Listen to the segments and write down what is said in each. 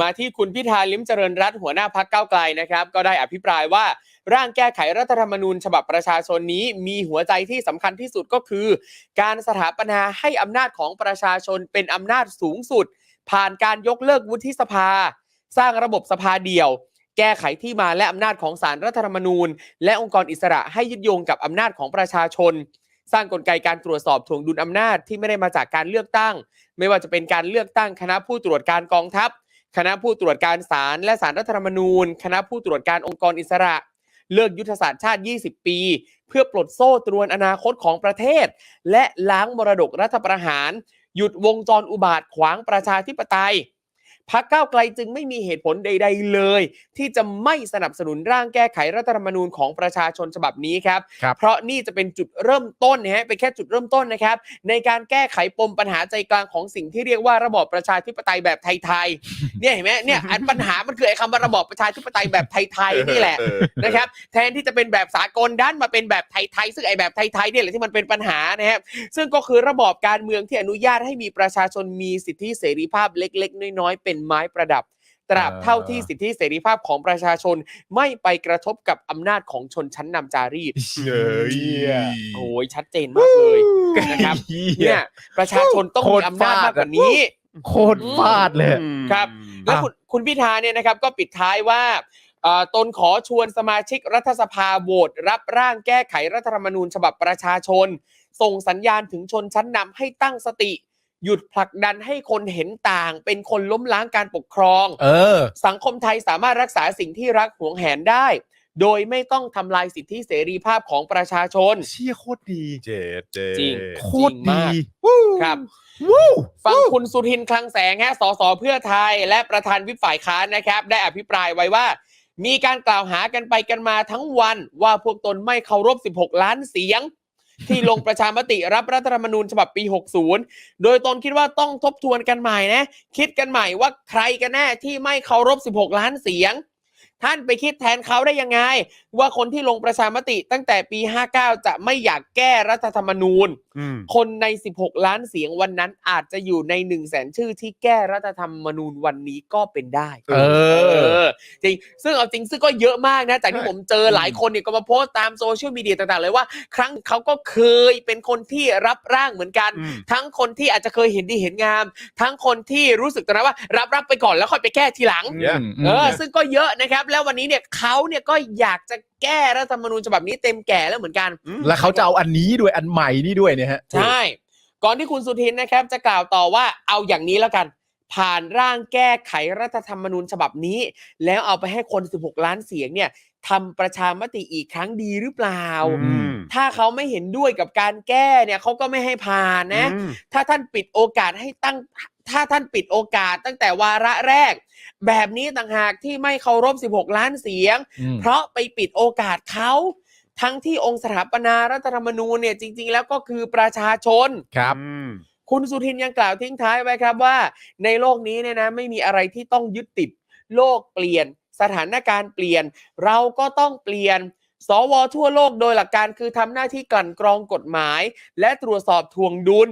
มาที่คุณพิธาลิ้มเจริญรัตหัวหน้าพักเก้าไกลนะครับ ก็ได้อภิปรายว่าร่างแก้ไขรัฐธรรมนูญ ฉบับประชาชนนี้ มีหัวใจที่สำคัญที่สุดก็คือ การสถาปนาให้อำนาจของประชาชนเป็นอำนาจสูงสุด ผ่านการยกเลิกวุฒิสภา สร้างระบบสภาเดี่ยว แก้ไขที่มาและอำนาจของสารรัฐธรรมนูญ และองค์กรอิสระให้ยึดโยงกับอำนาจของประชาชนสร้างกลไกการตรวจสอบถ่วงดุลอำนาจที่ไม่ได้มาจากการเลือกตั้ง ไม่ว่าจะเป็นการเลือกตั้งคณะผู้ตรวจการกองทัพ คณะผู้ตรวจการศาลและศาลรัฐธรรมนูญ คณะผู้ตรวจการองค์กรอิสระ เลิกยุทธศาสตร์ชาติ 20 ปี เพื่อปลดโซ่ตรวนอนาคตของประเทศ และล้างมรดกรัฐประหาร หยุดวงจรอุบาทขวางประชาธิปไตย พักก้าวไกลจึงไม่มีเหตุผลใด ๆ เลย ที่จะไม่สนับสนุนร่างแก้ไขรัฐธรรมนูญของประชาชนฉบับนี้ครับ ครับ เพราะนี่จะเป็นจุดเริ่มต้นนะฮะเป็นแค่จุดเริ่มต้นนะครับ ในการแก้ไขปมปัญหาใจกลางของสิ่งที่เรียกว่าระบอบประชาธิปไตยแบบไทยๆ เนี่ยเห็นไหมเนี่ยอันปัญหามันคือไอ้คำว่าระบอบประชาธิปไตยแบบไทยๆนี่แหละ เออนะครับแทนที่จะเป็นแบบสากลด้านมาเป็นแบบไทยๆซึ่งไอ้แบบไทยๆเนี่ยแหละที่มันเป็นปัญหานะครับซึ่งก็คือระบอบการเมืองที่อนุญาตให้มีประชาชนมีสิทธิเสรีภาพเล็ก ๆ น้อยๆเป็นไม้ประดับ ตราบเท่าที่สิทธิเสรีภาพของประชาชนไม่ไปกระทบกับอำนาจของชนชั้นนำจารีตเฮ้ยโอ้ยชัดเจนมากเลยนะครับเนี่ยประชาชนต้องมีอำนาจมากกว่านี้โคตรฟาดเลยครับ แล้วคุณคุณพิธาเนี่ยนะครับก็ปิดท้ายว่าเอ่อตนขอชวนสมาชิกรัฐสภาโหวตรับร่างแก้ไขรัฐธรรมนูญฉบับประชาชน ส่งสัญญาณถึงชนชั้นนำให้ตั้งสติ หยุดผลักดันให้คนเห็นต่าง เป็นคนล้มล้างการปกครอง เออ สังคมไทยสามารถรักษาสิ่งที่รักหวงแหนได้ โดยไม่ต้องทำลายสิทธิเสรีภาพของประชาชน เชี่ยโคตรดี เจ็ดเจ็ดจริง โคตรจริงมาดีกครับ วู้ฟังคุณสุทินคลังแสงฮะสสเพื่อไทย และประธานวิปฝ่ายค้านนะครับ ได้อภิปรายไว้ว่า มีการกล่าวหากันไปกันมาทั้งวัน ว่าพวกตนไม่เคารพ 16 ล้านเสียง ที่ลงประชามติรับรัฐธรรมนูญฉบับปี 60 โดยตนคิดว่าต้องทบทวนกันใหม่นะ คิดกันใหม่ว่าใครกันแน่ที่ไม่เคารพ 16 ล้านเสียง ท่านไปคิดแทนเขาได้ยังไง ว่าคนที่ลงประชามติตั้งแต่ปี 59 จะไม่อยากแก้รัฐธรรมนูญอืมคนใน 16 ล้านเสียงวันนั้นอาจจะอยู่ใน1 0 0 0 0แสนชื่อที่แก้รัฐธรรมนูญวันนี้ก็เป็นได้ เออจริงซึ่งเอาจริงซึ่งก็เยอะมากนะจากที่ใช่ผมเจอหลายคนเนี่ยก็มาโพสต์ตามโซเชียลมีเดียต่างๆ เลยว่า ครั้งเขาก็เคยเป็นคนที่รับร่างเหมือนกันอืมทั้งคนที่อาจจะเคยเห็นดีเห็นงาม ทั้งคนที่รู้สึกตอนนั้นว่า รับรับไปก่อนแล้วค่อยไปแก้ทีหลัง Yeah เออซึ่งก็เยอะนะครับแล้ววันนี้เนี่ยเขาเนี่ยก็อยากจะแก้รัฐธรรมนูญฉบับนี้เต็มแก่แล้วเหมือนกัน แล้วเขาจะเอาอันนี้ด้วยอันใหม่นี่ด้วยเนี่ยฮะ ใช่ ก่อนที่คุณสุทินนะครับ จะกล่าวต่อว่าเอาอย่างนี้แล้วกัน ผ่านร่างแก้ไขรัฐธรรมนูญฉบับนี้ แล้วเอาไปให้คน 16 ล้านเสียงเนี่ยทำประชามติอีกครั้งดีหรือเปล่า อืม ถ้าเขาไม่เห็นด้วยกับการแก้เนี่ยเขาก็ไม่ให้ผ่านนะ อืม ถ้าท่านปิดโอกาสให้ตั้ง ถ้าท่านปิดโอกาสตั้งแต่วาระแรก แบบนี้ต่างหากที่ไม่เคารพ 16 ล้านเสียงอืมเพราะไปปิดโอกาสเขาทั้งที่องค์สถาปนารัฐธรรมนูญเนี่ยจริง ๆ แล้วก็คือประชาชนครับอืมคุณสุทินยังกล่าวทิ้งท้ายไว้ครับว่า ในโลกนี้เนี่ยนะไม่มีอะไรที่ต้องยึดติดโลกเปลี่ยน สถานการณ์เปลี่ยน เราก็ต้องเปลี่ยน สวทั่วโลกโดยหลักการคือทำหน้าที่กลั่นกรองกฎหมาย และตรวจสอบทวงดุล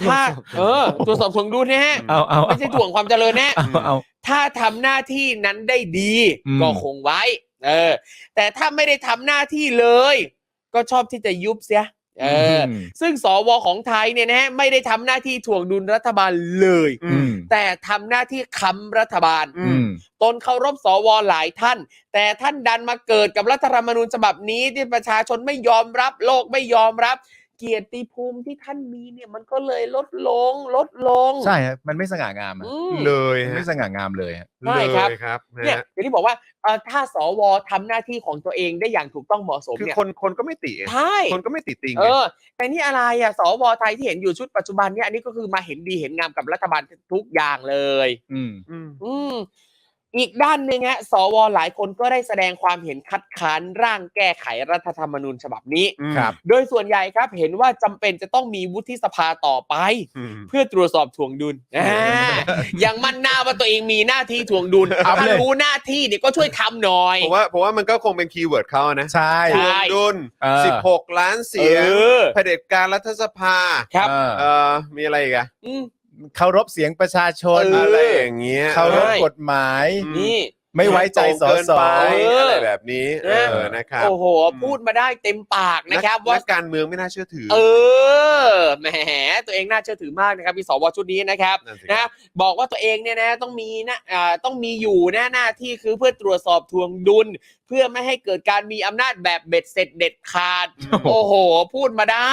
ถ้าเออตรวจสอบทวงดุลนะฮะเอาเอาไม่ใช่ถ่วงความเจริญนะเอาเอา ถ้าทำหน้าที่นั้นได้ดี อืม ก็คงไว้ เออ แต่ถ้าไม่ได้ทำหน้าที่เลย ก็ชอบที่จะยุบเสียเอออซึ่งสวของไทยเนี่ยนะฮะไม่ได้ทำหน้าที่ถ่วงดุลรัฐบาลเลย อืมแต่ทำหน้าที่ค้ำรัฐบาล อืม ตนเคารพสวหลายท่าน แต่ท่านดันมาเกิดกับรัฐธรรมนูญฉบับนี้ที่ประชาชนไม่ยอมรับ โลกไม่ยอมรับ เกียรติภูมิที่ท่านมีเนี่ยมันก็เลยลดลงลดลง ใช่ฮะมันไม่สง่างามอะอืม เลยมันฮะไม่สง่างามเลยฮะ ใช่ครับ เลยครับนะเนี่ยฮะอย่างที่บอกว่าเอ่อถ้าสวทำหน้าที่ของตัวเองได้อย่างถูกต้องเหมาะสมคือเนี่ยคนคนก็ไม่ติใช่คนก็ไม่ติติงเอไงอแต่นี่อะไรอะสวไทยที่เห็นอยู่ชุดปัจจุบันเนี่ยอันนี้ก็คือมาเห็นดีเห็นงามกับรัฐบาลทุกอย่างเลย อืม อืม อืม อีกด้านหนึ่งฮะสวหลายคนก็ได้แสดงความเห็นคัดค้านร่างแก้ไขรัฐธรรมนูญฉบับนี้ ครับ โดยส่วนใหญ่ครับเห็นว่าจำเป็นจะต้องมีวุฒิสภาต่อไป อืม เพื่อตรวจสอบถ่วงดุลอ่าอย่างมั่นหน้าว่าตัวเองมีหน้าที่ถ่วงดุลเอาไปถ้าเลยรู้หน้าที่เนี่ยก็ช่วยทำหน่อย ผมว่าผมว่ามันก็คงเป็นคีย์เวิร์ดเขานะใช่ ใช่ทวงดุลเออสิบหกล้านเสียงเออเผด็จการรัฐสภาครับ เออ เอ่อมีอะไรอีกอะอืม เคารพเสียงประชาชนเออะไรอย่างเงี้ย เคารพใช่กฎหมายอืมนี่ ไม่ไว้ใจสเกินสไปเออออะไรแบบนี้เอนะอนะครับโอ้โห พูดมาได้เต็มปากนะครับนักว่านักการเมืองไม่น่าเชื่อถือ เออแหมตัวเองน่าเชื่อถือมากนะครับมีสวชุดนี้นะครับนั่นสินะบอกว่าตัวเองเนี่ยนะต้องมีนะอ่าต้องมีอยู่นะหน้าที่คือเพื่อตรวจสอบทวงดุล เพื่อไม่ให้เกิดการมีอำนาจแบบเบ็ดเสร็จเด็ดขาด โอ้โห พูดมาได้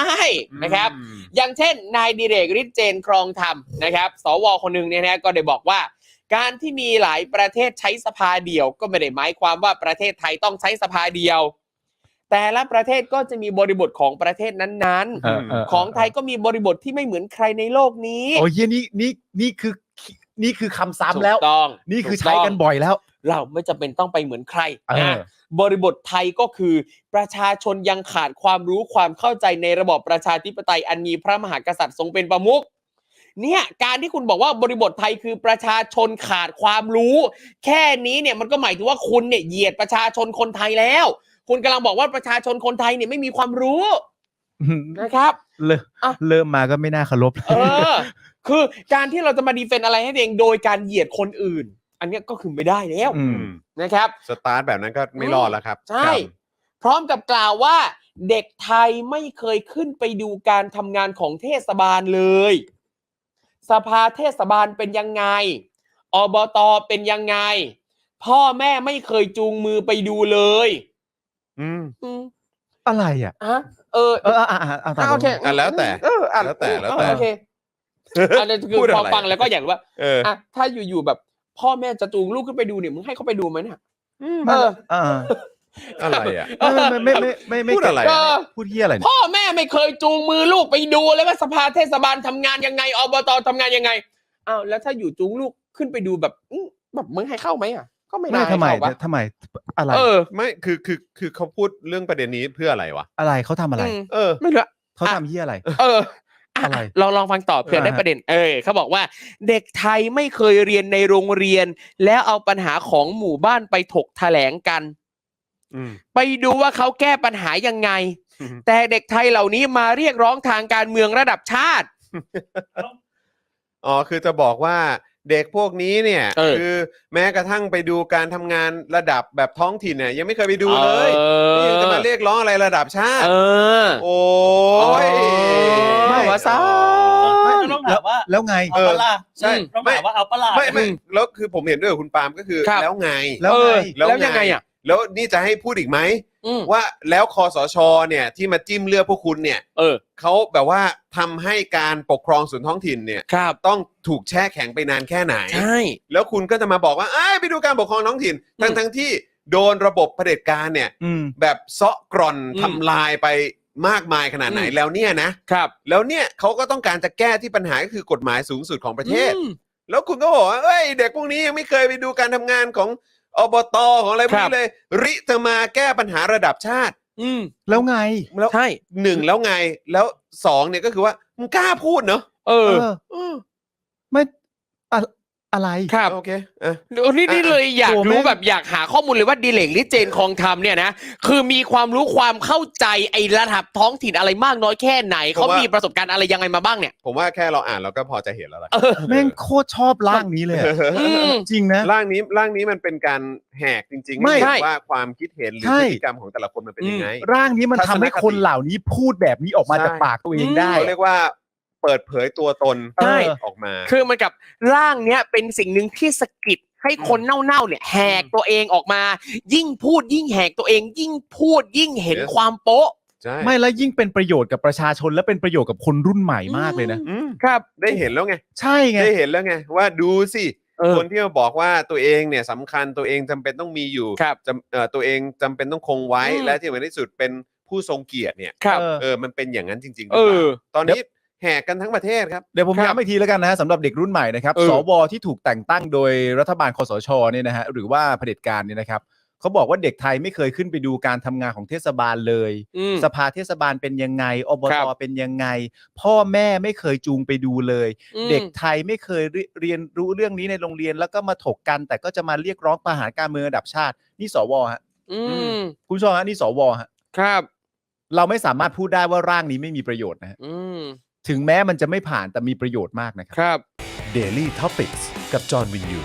นะครับอืมอย่างเช่นนายดิเรกฤทธิ์เจนครองธรรมนะครับ สวคนหนึ่งเนี่ยนะก็ได้บอกว่า การที่มีหลายประเทศใช้สภาเดียว ก็ไม่ได้หมายความว่าประเทศไทยต้องใช้สภาเดียว แต่ละประเทศก็จะมีบริบทของประเทศนั้นเออเออ ๆ ของไทยก็มีบริบทที่ไม่เหมือนใครในโลกนี้โอ้ยเหี้ยนี่นี่นี่คือนี่คือคำซ้ำแล้ว ถูกต้องนี่คือถูใช้กันบ่อยแล้ว เราไม่จำเป็นต้องไปเหมือนใครเออ นะบริบทไทยก็คือประชาชนยังขาดความรู้ความเข้าใจในระบอบประชาธิปไตยอันมีพระมหากษัตริย์ทรงเป็นประมุข เนี่ยการที่คุณบอกว่าบริบทไทยคือประชาชนขาดความรู้ แค่นี้เนี่ยมันก็หมายถึงว่าคุณเนี่ยเหยียดประชาชนคนไทยแล้ว คุณกำลังบอกว่าประชาชนคนไทยเนี่ยไม่มีความรู้นะครับเริ่มอะเริ่มมาก็ไม่น่าเคารพเออ คือการที่เราจะมาดีเฟนอะไรให้ตัวเองโดยการเหยียดคนอื่น อันเนี้ยก็คือไม่ได้แล้วอืมอืมนะครับ สตาร์ทแบบนั้นก็ไม่รอดแล้วครับ ใช่ พร้อมกับกล่าวว่า เด็กไทยไม่เคยขึ้นไปดูการทำงานของเทศบาลเลย สภาเทศบาลเป็นยังไง อบตเป็นยังไง พ่อแม่ไม่เคยจูงมือไปดูเลย อืมอืมอะไรอะอะเออเอออะอะอะเอาตามอะโอเคอะแล้วแต่ เอออะแล้วแต่แล้วแต่ โอเคอันนี้คือพูดพอะอไรฟังแล้วก็อย่างว่าเอออะถ้าอยู่ๆแบบ พ่อแม่จะจูงลูกขึ้นไปดูเนี่ยมึงให้เขาไปดูไหมเนี่ยไม่เอออ่า อะไรอะไม่ไม่ไม่ไม่ไม่พูดอะไรก็อะพูดเฮียอะไรเนี่ยพ่อแม่ไม่เคยจูงมือลูกไปดูเลยว่าสภาเทศบาลทำงานยังไงอบตทำงานยังไงอ้าวแล้วถ้าอยู่จูงลูกขึ้นไปดูแบบอื้อแบบมึงให้เข้าไหมอะ ก็ไม่ไม่น่าให้ทำไมเข้าปะทำไมอะไรเออไม่คือคือคือเขาพูดเรื่องประเด็นนี้เพื่ออะไรวะอะไรเขาทำอะไรอืมเออ ไม่รู้อะเขาทำเฮียอะไร เอออะอะไรลองลองฟังต่อเผื่อได้อ่าฮะ ประเด็น เออเขาบอกว่า เด็กไทยไม่เคยเรียนในโรงเรียน แล้วเอาปัญหาของหมู่บ้านไปถกแถลงกันอืม ไปดูว่าเขาแก้ปัญหายังไงอืมแต่เด็กไทยเหล่านี้มาเรียกร้องทางการเมืองระดับชาติ อ๋อคือจะบอกว่าเด็กพวกนี้เนี่ยเออ คือแม้กระทั่งไปดูการทำงานระดับแบบท้องถิ่นเนี่ยยังไม่เคยไปดูเลยออนี่ยังจะมาเรียกร้องอะไรระดับชาติ เออ โอ้ยไม่วะซ่าไม่ต้องถามว่าแล้วไง เอาปะล่ะใช่ ต้องไม่ถามว่าเอาปะล่ะ ไม่ไม่แล้วคือผมเห็นด้วยกับคุณปาล์มก็คือ ครับ แล้วไง แล้วเออไงแล้วแล้วไงยังไงอะ แล้วนี่จะให้พูดอีกไหม อืมว่าแล้วคอสชเนี่ยที่มาจิ้มเลือกพวกคุณเนี่ยเออ เขาแบบว่าทำให้การปกครองส่วนท้องถิ่นเนี่ยครับ ต้องถูกแช่แข็งไปนานแค่ไหน ใช่ แล้วคุณก็จะมาบอกว่าเอ้ยไปดูการปกครองท้องถิ่น อืมทั้งทั้งที่โดนระบบเผด็จการเนี่ย อืม แบบเซาะกร่อนอืมทำลายไปมากมายขนาดไหนอืม แล้วเนี่ยนะครับแล้วเนี่ยเขาก็ต้องการจะแก้ที่ปัญหาก็คือกฎหมายสูงสุดของประเทศ อืม แล้วคุณก็บอกว่าเอ้ยเด็กพวกนี้ยังไม่เคยไปดูการทำงานของ อบตของอะไรพวกครันี้บเลย ริจะมาแก้ปัญหาระดับชาติ อืมแล้วไง แล้วใช่หนึ่งแล้วไงแล้วสองเนี่ยก็คือว่ามึงกล้าพูดเนอะเออเออ เออ ไม่ อะอะไรครับ โอเคอะนี่นี่เลยอยากโอ้แม่รู้งแบบอยากหาข้อมูลเลยว่าดีเลกลิเจนคองทำเนี่ยนะคือมีความรู้ความเข้าใจไอ้ระดับท้องถิ่นอะไรมากน้อยแค่ไหนเขามีประสบการณ์อะไรยังไงมาบ้างเนี่ย ผมว่าแค่เราอ่านเราก็พอจะเห็นแล้วล่ะเออแม่งโคตรชอบร่างนี้เลยอะอืม จริงนะ ร่างนี้ร่างนี้มันเป็นการแหกจริงๆไม่ให้เห็นใช่ ว่าความคิดเห็นหรือใช่ พฤติกรรมของแต่ละคนมันเป็นยังไง ร่างนี้มันทัศทำนให้คติคนเหล่านี้พูดแบบนี้ออกมาใช่จากปากตัวเองได้ เขาเรียกว่า เปิดเผยตัวตนใช่ ออกมา คือมันกับร่างเนี้ยเป็นสิ่งหนึ่งที่สะกิดให้คนเน่าๆเนี่ยแหกตัวเองออกมา ยิ่งพูดยิ่งแหกตัวเอง ยิ่งพูดยิ่งเห็น Yes ความโป๊ะ ใช่ไม่แล้วยิ่งเป็นประโยชน์กับประชาชนและเป็นประโยชน์กับคนรุ่นใหม่มากเลยนะ อืมครับ ได้เห็นแล้วไง ใช่ไง ได้เห็นแล้วไง ว่าดูสิ เออ คนที่มาบอกว่าตัวเองเนี่ยสำคัญตัวเองจำเป็นต้องมีอยู่ครับ จำเอ่อตัวเองจำเป็นต้องคงไว้อืม และที่สำคัญที่สุดเป็นผู้ทรงเกียรติเนี่ยครับ เออ เออมันเป็นอย่างนั้นจริงๆหรืเออเปล่าอ ตอนนี้ แหกกันทั้งประเทศครับ เดี๋ยวผมครับย้ำอีกทีแล้วกันนะฮะสำหรับเด็กรุ่นใหม่นะครับ เออ สวที่ถูกแต่งตั้งโดยรัฐบาลคอสชเนี่ยนะฮะหรือว่าเผด็จการเนี่ยนะครับเขาบอกว่าเด็กไทยไม่เคยขึ้นไปดูการทำงานของเทศบาลเลย อืม สภาเทศบาลเป็นยังไงอบครัตบ เป็นยังไง พ่อแม่ไม่เคยจูงไปดูเลย อืม เด็กไทยไม่เคยเรีเรียนรู้เรื่องนี้ในโรงเรียนแล้วก็มาถกกัน แต่ก็จะมาเรียกร้องประหารการเมืองระดับชาติ นี่สวฮะอืม คุณผู้ชมฮะนี่สวฮะครับ เราไม่สามารถพูดได้ว่าร่างนี้ไม่มีประโยชน์นะฮะ อืม ถึงแม้มันจะไม่ผ่านแต่มีประโยชน์มากนะครับ ครับ Daily Topics กับจอห์นวินยู